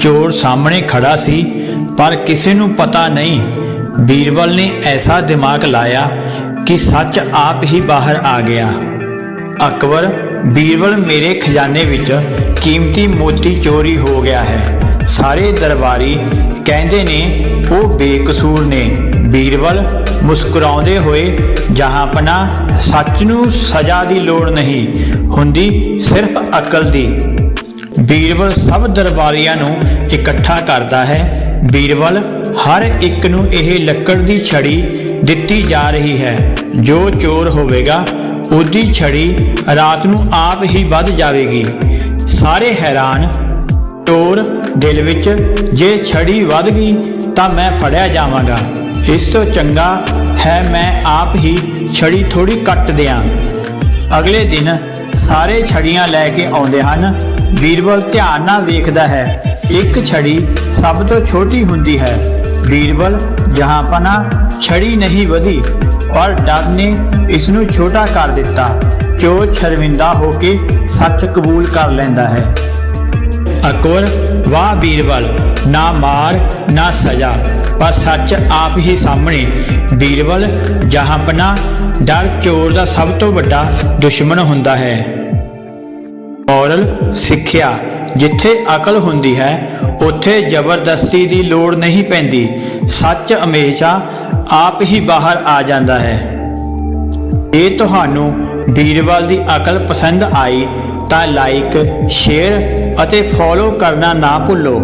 ਚੋਰ ਸਾਹਮਣੇ ਖੜਾ ਸੀ, ਪਰ ਕਿਸੇ ਨੂੰ ਪਤਾ ਨਹੀਂ। ਬੀਰਬਲ ਨੇ ਐਸਾ ਦਿਮਾਗ ਲਾਇਆ ਕਿ ਸੱਚ ਆਪ ਹੀ ਬਾਹਰ ਆ ਗਿਆ। ਅਕਬਰ, ਬੀਰਬਲ ਮੇਰੇ ਖਜ਼ਾਨੇ ਵਿੱਚ ਕੀਮਤੀ ਮੋਤੀ ਚੋਰੀ ਹੋ ਗਿਆ ਹੈ। ਸਾਰੇ ਦਰਬਾਰੀ ਕਹਿੰਦੇ ਨੇ, ਉਹ ਬੇਕਸੂਰ ਨੇ। ਬੀਰਬਲ ਮੁਸਕਰਾਉਂਦੇ ਹੋਏ ਜਹਾਂਪਨਾ ਸੱਚ ਨੂੰ ਸਜ਼ਾ ਦੀ ਲੋੜ ਨਹੀਂ। ਹੁੰਦੀ ਸਿਰਫ ਅਕਲ ਦੀ। ਬੀਰਬਲ ਸਭ ਦਰਬਾਰੀਆਂ ਨੂੰ ਇਕੱਠਾ ਕਰਦਾ ਹੈ। ਬੀਰਬਲ ਹਰ ਇੱਕ ਨੂੰ ਇਹ ਲੱਕੜ ਦੀ ਛੜੀ ਦਿੱਤੀ ਜਾ ਰਹੀ ਹੈ। ਜੋ ਚੋਰ ਹੋਵੇਗਾ, ਉਹਦੀ ਛੜੀ ਰਾਤ ਨੂੰ ਆਪ ਹੀ ਵੱਧ ਜਾਵੇਗੀ। ਸਾਰੇ ਹੈਰਾਨ ਚੋਰ ਦਿਲ ਵਿੱਚ, ਜੇ ਛੜੀ ਵੱਧ ਗਈ ਤਾਂ ਮੈਂ ਫੜਿਆ ਜਾਵਾਂਗਾ। ਇਸ ਤੋਂ ਚੰਗਾ ਹੈ ਮੈਂ ਆਪ ਹੀ ਛੜੀ ਥੋੜੀ ਕੱਟ ਦਿਆਂ। ਅਗਲੇ ਦਿਨ ਸਾਰੇ ਛੜੀਆਂ ਲੈ ਕੇ ਆਉਂਦੇ ਹਨ। ਬੀਰਬਲ ਧਿਆਨ ਨਾਲ ਵੇਖਦਾ ਹੈ। ਇੱਕ ਛੜੀ ਸਭ ਤੋਂ ਛੋਟੀ ਹੁੰਦੀ ਹੈ। ਬੀਰਬਲ ਜਹਾਂਪਨਾ ਛੜੀ ਨਹੀਂ ਵਧੀ, ਪਰ ਡਰ ਨੇ ਇਸ ਨੂੰ ਛੋਟਾ ਕਰ ਦਿੱਤਾ। ਚੋਰ ਸ਼ਰਮਿੰਦਾ ਹੋ ਕੇ ਸੱਚ ਕਬੂਲ ਕਰ ਲੈਂਦਾ ਹੈ। ਅਕਬਰ ਵਾਹ ਬੀਰਬਲ ਨਾ ਮਾਰ, ਨਾ ਸਜ਼ਾ, ਪਰ ਸੱਚ ਆਪ ਹੀ ਸਾਹਮਣੇ। ਬੀਰਬਲ ਜਹਾਂਪਨਾ, ਡਰ ਚੋਰ ਦਾ ਸਭ ਤੋਂ ਵੱਡਾ ਦੁਸ਼ਮਣ ਹੁੰਦਾ ਹੈ। ਮੋਰਲ ਸਿੱਖਿਆ, ਜਿੱਥੇ ਅਕਲ ਹੁੰਦੀ ਹੈ, ਉੱਥੇ ਜ਼ਬਰਦਸਤੀ ਦੀ ਲੋੜ ਨਹੀਂ ਪੈਂਦੀ। ਸੱਚ ਹਮੇਸ਼ਾ ਆਪ ਹੀ ਬਾਹਰ ਆ ਜਾਂਦਾ ਹੈ। ਇਹ ਤੁਹਾਨੂੰ ਵੀਰਵਾਲ ਦੀ ਅਕਲ ਪਸੰਦ ਆਈ, ਤਾਂ ਲਾਈਕ ਸ਼ੇਅਰ ਅਤੇ ਫੋਲੋ ਕਰਨਾ ਨਾ ਭੁੱਲੋ।